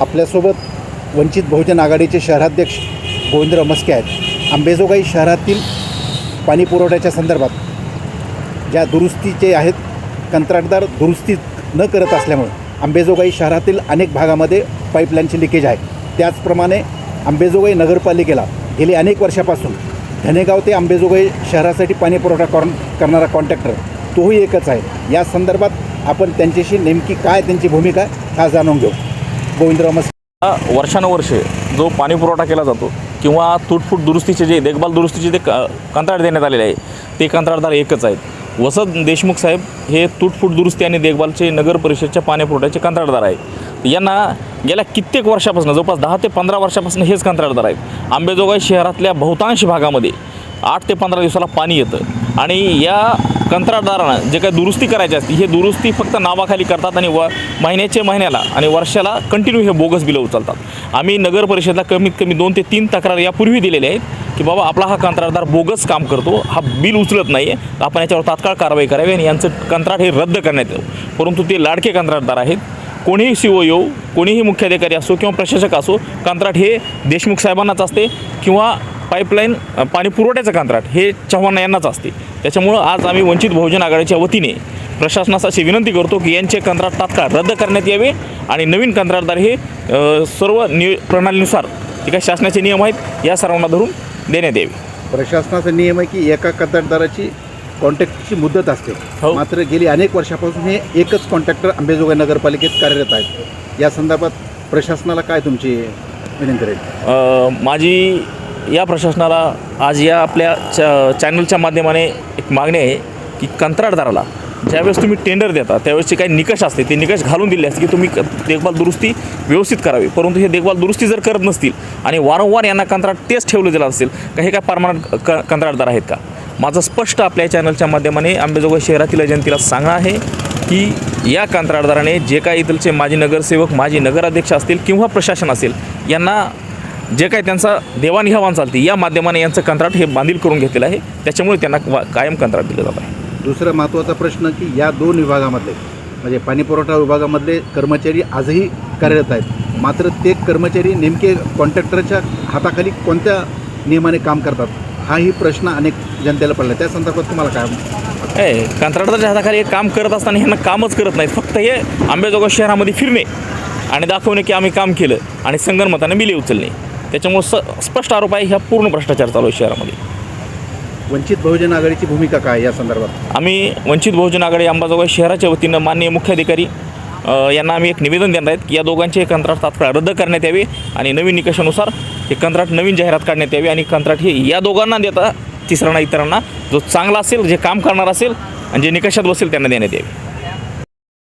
आपल्यासोबत वंचित बहुजन आघाडीचे शहराध्यक्ष गोविंद रमस्के आहेत. आंबेजोगाई शहरातील पाणी पुरवठ्याच्या संदर्भात ज्या दुरुस्तीचे आहेत कंत्राटदार दुरुस्ती न करत असल्यामुळे आंबेजोगाई शहरातील अनेक भागामध्ये पाईपलाईनचे लिकेज आहे. त्याचप्रमाणे आंबेजोगाई नगरपालिकेला गेली अनेक वर्षापासून धनेगाव ते आंबेजोगाई शहरासाठी पाणी पुरवठा कॉन करणारा कॉन्ट्रॅक्टर तोही एकच आहे. या संदर्भात आपण त्यांच्याशी नेमकी काय त्यांची भूमिका आहे हा जाणून घेऊ. गोविंदराव मस्के वर्षानुवर्षे जो पाणी पुरवठा केला जातो किंवा तुटफूट दुरुस्तीचे जे देखभाल दुरुस्तीचे जे क कंत्राट देण्यात आलेले आहे ते कंत्राटदार एकच आहेत. वसंत देशमुख साहेब हे तुटफूट दुरुस्ती आणि देखभालचे नगर परिषदच्या पाणीपुरवठ्याचे कंत्राटदार आहेत. यांना गेल्या कित्येक वर्षापासून जवळपास दहा ते पंधरा वर्षापासून हेच कंत्राटदार आहेत. आंबेजोगाई शहरातल्या बहुतांश भागामध्ये आठ ते पंधरा दिवसाला पाणी येतं. आणि या कंत्राटदारानं जे काही दुरुस्ती करायची असते हे दुरुस्ती फक्त नावाखाली करतात आणि व महिन्याच्या महिन्याला आणि वर्षाला कंटिन्यू हे बोगस बिलं उचलतात. आम्ही नगर परिषदला कमीत कमी दोन ते तीन तक्रार यापूर्वी दिलेल्या आहेत की बाबा आपला हा कंत्राटदार बोगस काम करतो हा बिल उचलत नाही आहे आपण याच्यावर तात्काळ कारवाई करावी आणि यांचं कंत्राट हे रद्द करण्यात येऊ. परंतु ते लाडके कंत्राटदार आहेत. कोणीही सी ओ येऊ कोणीही मुख्याधिकारी असो किंवा प्रशासक असो कंत्राट हे देशमुख साहेबांनाच असते किंवा पाईपलाईन पाणी पुरवठ्याचं कंत्राट हे चव्हाण यांनाच असते. त्याच्यामुळं आज आम्ही वंचित बहुजन आघाडीच्या वतीने प्रशासनास अशी विनंती करतो की यांचे कंत्राट तात्काळ रद्द करण्यात यावे आणि नवीन कंत्राटदार हे सर्व नि प्रणालीनुसार जे काही शासनाचे नियम आहेत या सर्वांना धरून देण्यात यावे. प्रशासनाचा नियम आहे की एका कंत्राटदाराची कॉन्ट्रॅक्टची मुदत असते. हो. मात्र गेली अनेक वर्षापासून हे एकच कॉन्ट्रॅक्टर आंबेजोगाई नगरपालिकेत कार्यरत आहेत. या संदर्भात प्रशासनाला काय तुमची विनंती राहील? अ, माझी या प्रशासनाला आज या आपल्या च चॅनलच्या माध्यमाने एक मागणी आहे की कंत्राटदाराला ज्यावेळेस तुम्ही टेंडर देता त्यावेळेसचे काही निकष असते ते निकष घालून दिले असते की तुम्ही देखभाल दुरुस्ती व्यवस्थित करावी. परंतु हे देखभाल दुरुस्ती जर करत नसतील आणि वारंवार यांना कंत्राट तेच ठेवलं गेलं असेल का हे काय परमानंट क कंत्राटदार आहेत का? माझं स्पष्ट आपल्या चॅनलच्या माध्यमाने आंबेजोगाई शहरातील जनतेला सांगणं आहे की या कंत्राटदाराने जे काही इथलचे माजी नगरसेवक माजी नगराध्यक्ष असतील किंवा प्रशासन असेल यांना जे काही त्यांचा देवाणघेवाण चालते या माध्यमाने यांचं कंत्राट हे बांधील करून घेतलेलं आहे. त्याच्यामुळे त्यांना कायम कंत्राट दिलं जात आहे. दुसरा महत्त्वाचा प्रश्न की या दोन विभागामधले म्हणजे पाणी पुरवठा विभागामधले कर्मचारी आजही कार्यरत आहेत. मात्र ते कर्मचारी नेमके कॉन्ट्रॅक्टरच्या हाताखाली कोणत्या नियमाने काम करतात हाही प्रश्न अनेक जनतेला पडला. त्या संदर्भात तुम्हाला काय ए कंत्राटदाराच्या हाताखाली हे काम करत असताना ह्यांना कामच करत नाहीत. फक्त हे आंबेजोगाई शहरामध्ये फिरणे आणि दाखवणे की आम्ही काम केलं आणि संगनमताने बिले उचलणे. त्याच्यामुळे स स्पष्ट आरोप आहे ह्या पूर्ण भ्रष्टाचार चालू आहे शहरामध्ये. वंचित बहुजन आघाडीची भूमिका काय या संदर्भात? आम्ही वंचित बहुजन आघाडी अंबाजोगाई शहराच्या वतीनं माननीय मुख्याधिकारी अ, यांना आम्ही एक निवेदन देणार आहेत की या दोघांचे कंत्राट तात्काळ रद्द करण्यात यावे आणि नवीन निकषानुसार हे कंत्राट नवीन जाहिरात काढण्यात यावे आणि कंत्राट हे या दोघांना देता तिसऱ्यांना इतरांना जो चांगला असेल जे काम करणार असेल आणि जे निकषात बसेल त्यांना देण्यात यावे.